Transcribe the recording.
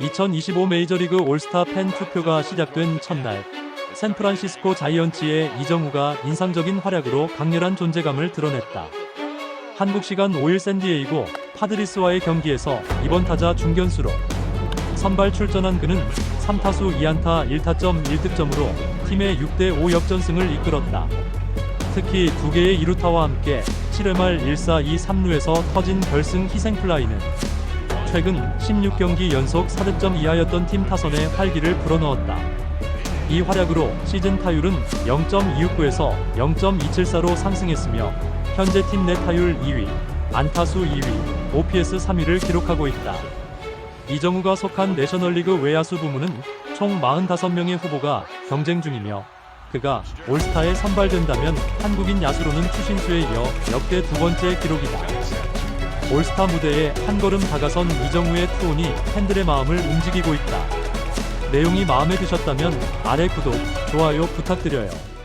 2025 메이저리그 올스타 팬 투표가 시작된 첫날 샌프란시스코 자이언츠의 이정우가 인상적인 활약으로 강렬한 존재감을 드러냈다. 한국 시간 5일 샌디에이고 파드리스와의 경기에서 이번 타자 중견수로 선발 출전한 그는 3타수 2안타 1타점 1득점으로 팀의 6대5 역전승을 이끌었다. 특히 두 개의 2루타와 함께 7회 말 1사 2 3루에서 터진 결승 희생플라이는 최근 16경기 연속 4득점 이하였던 팀 타선에 활기를 불어넣었다. 이 활약으로 시즌 타율은 0.269에서 0.274로 상승했으며 현재 팀 내 타율 2위, 안타수 2위, OPS 3위를 기록하고 있다. 이정우가 속한 내셔널리그 외야수 부문은 총 45명의 후보가 경쟁 중이며 그가 올스타에 선발된다면 한국인 야수로는 추신수에 이어 역대 두 번째 기록이다. 올스타 무대에 한 걸음 다가선 이정우의 투혼이 팬들의 마음을 움직이고 있다. 내용이 마음에 드셨다면 아래 구독, 좋아요 부탁드려요.